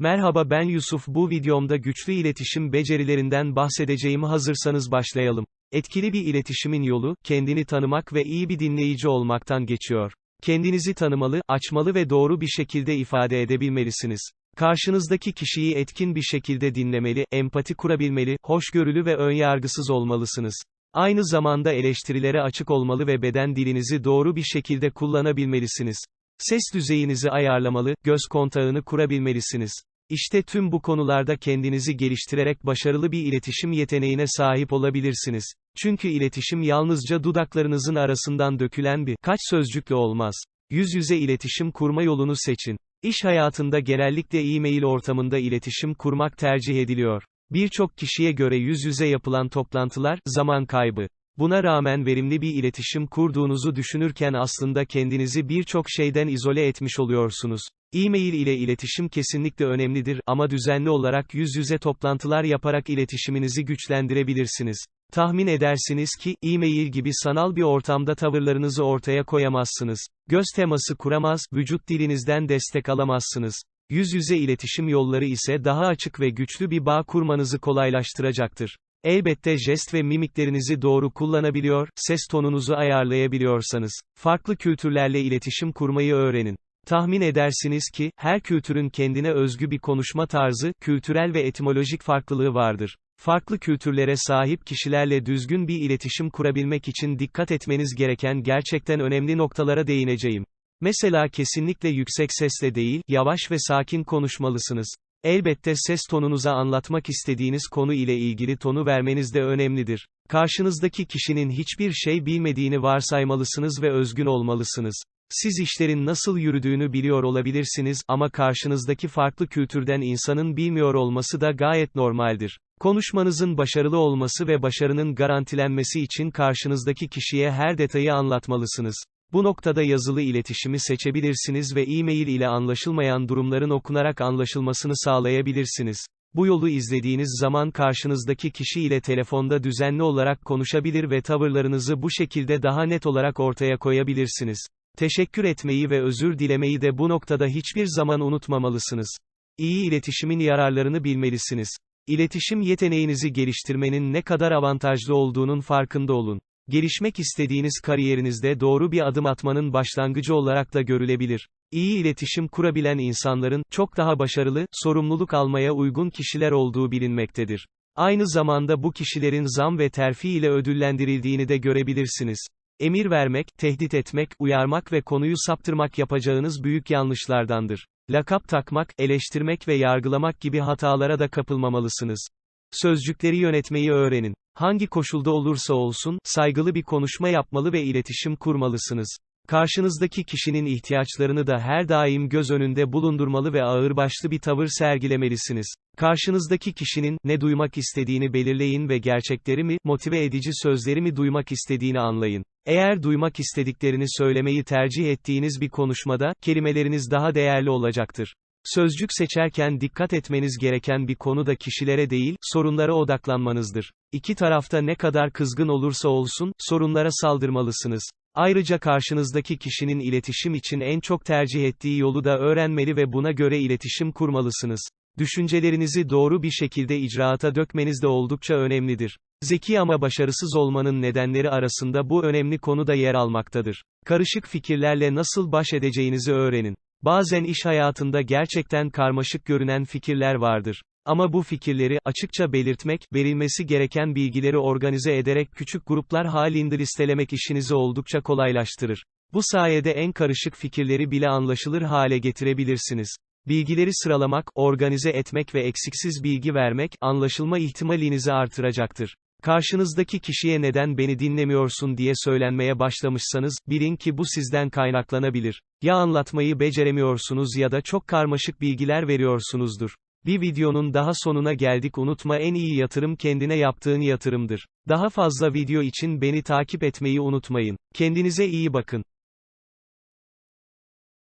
Merhaba ben Yusuf bu videomda güçlü iletişim becerilerinden bahsedeceğim hazırsanız başlayalım. Etkili bir iletişimin yolu, kendini tanımak ve iyi bir dinleyici olmaktan geçiyor. Kendinizi tanımalı, açmalı ve doğru bir şekilde ifade edebilmelisiniz. Karşınızdaki kişiyi etkin bir şekilde dinlemeli, empati kurabilmeli, hoşgörülü ve önyargısız olmalısınız. Aynı zamanda eleştirilere açık olmalı ve beden dilinizi doğru bir şekilde kullanabilmelisiniz. Ses düzeyinizi ayarlamalı, göz kontağını kurabilmelisiniz. İşte tüm bu konularda kendinizi geliştirerek başarılı bir iletişim yeteneğine sahip olabilirsiniz. Çünkü iletişim yalnızca dudaklarınızın arasından dökülen bir kaç sözcükle olmaz. Yüz yüze iletişim kurma yolunu seçin. İş hayatında genellikle e-mail ortamında iletişim kurmak tercih ediliyor. Birçok kişiye göre yüz yüze yapılan toplantılar zaman kaybı. Buna rağmen verimli bir iletişim kurduğunuzu düşünürken aslında kendinizi birçok şeyden izole etmiş oluyorsunuz. E-mail ile iletişim kesinlikle önemlidir ama düzenli olarak yüz yüze toplantılar yaparak iletişiminizi güçlendirebilirsiniz. Tahmin edersiniz ki, e-mail gibi sanal bir ortamda tavırlarınızı ortaya koyamazsınız. Göz teması kuramaz, vücut dilinizden destek alamazsınız. Yüz yüze iletişim yolları ise daha açık ve güçlü bir bağ kurmanızı kolaylaştıracaktır. Elbette jest ve mimiklerinizi doğru kullanabiliyor, ses tonunuzu ayarlayabiliyorsanız, farklı kültürlerle iletişim kurmayı öğrenin. Tahmin edersiniz ki, her kültürün kendine özgü bir konuşma tarzı, kültürel ve etimolojik farklılığı vardır. Farklı kültürlere sahip kişilerle düzgün bir iletişim kurabilmek için dikkat etmeniz gereken gerçekten önemli noktalara değineceğim. Mesela kesinlikle yüksek sesle değil, yavaş ve sakin konuşmalısınız. Elbette ses tonunuza anlatmak istediğiniz konu ile ilgili tonu vermeniz de önemlidir. Karşınızdaki kişinin hiçbir şey bilmediğini varsaymalısınız ve özgün olmalısınız. Siz işlerin nasıl yürüdüğünü biliyor olabilirsiniz ama karşınızdaki farklı kültürden insanın bilmiyor olması da gayet normaldir. Konuşmanızın başarılı olması ve başarının garantilenmesi için karşınızdaki kişiye her detayı anlatmalısınız. Bu noktada yazılı iletişimi seçebilirsiniz ve e-mail ile anlaşılmayan durumların okunarak anlaşılmasını sağlayabilirsiniz. Bu yolu izlediğiniz zaman karşınızdaki kişi ile telefonda düzenli olarak konuşabilir ve tavırlarınızı bu şekilde daha net olarak ortaya koyabilirsiniz. Teşekkür etmeyi ve özür dilemeyi de bu noktada hiçbir zaman unutmamalısınız. İyi iletişimin yararlarını bilmelisiniz. İletişim yeteneğinizi geliştirmenin ne kadar avantajlı olduğunun farkında olun. Gelişmek istediğiniz kariyerinizde doğru bir adım atmanın başlangıcı olarak da görülebilir. İyi iletişim kurabilen insanların, çok daha başarılı, sorumluluk almaya uygun kişiler olduğu bilinmektedir. Aynı zamanda bu kişilerin zam ve terfi ile ödüllendirildiğini de görebilirsiniz. Emir vermek, tehdit etmek, uyarmak ve konuyu saptırmak yapacağınız büyük yanlışlardandır. Lakap takmak, eleştirmek ve yargılamak gibi hatalara da kapılmamalısınız. Sözcükleri yönetmeyi öğrenin. Hangi koşulda olursa olsun, saygılı bir konuşma yapmalı ve iletişim kurmalısınız. Karşınızdaki kişinin ihtiyaçlarını da her daim göz önünde bulundurmalı ve ağırbaşlı bir tavır sergilemelisiniz. Karşınızdaki kişinin ne duymak istediğini belirleyin ve gerçekleri mi, motive edici sözleri mi duymak istediğini anlayın. Eğer duymak istediklerini söylemeyi tercih ettiğiniz bir konuşmada, kelimeleriniz daha değerli olacaktır. Sözcük seçerken dikkat etmeniz gereken bir konu da kişilere değil, sorunlara odaklanmanızdır. İki tarafta ne kadar kızgın olursa olsun, sorunlara saldırmalısınız. Ayrıca karşınızdaki kişinin iletişim için en çok tercih ettiği yolu da öğrenmeli ve buna göre iletişim kurmalısınız. Düşüncelerinizi doğru bir şekilde icraata dökmeniz de oldukça önemlidir. Zeki ama başarısız olmanın nedenleri arasında bu önemli konu da yer almaktadır. Karışık fikirlerle nasıl baş edeceğinizi öğrenin. Bazen iş hayatında gerçekten karmaşık görünen fikirler vardır. Ama bu fikirleri açıkça belirtmek, verilmesi gereken bilgileri organize ederek küçük gruplar halinde listelemek işinizi oldukça kolaylaştırır. Bu sayede en karışık fikirleri bile anlaşılır hale getirebilirsiniz. Bilgileri sıralamak, organize etmek ve eksiksiz bilgi vermek, anlaşılma ihtimalinizi artıracaktır. Karşınızdaki kişiye neden beni dinlemiyorsun diye söylenmeye başlamışsanız, bilin ki bu sizden kaynaklanabilir. Ya anlatmayı beceremiyorsunuz ya da çok karmaşık bilgiler veriyorsunuzdur. Bir videonun daha sonuna geldik unutma en iyi yatırım kendine yaptığın yatırımdır. Daha fazla video için beni takip etmeyi unutmayın. Kendinize iyi bakın.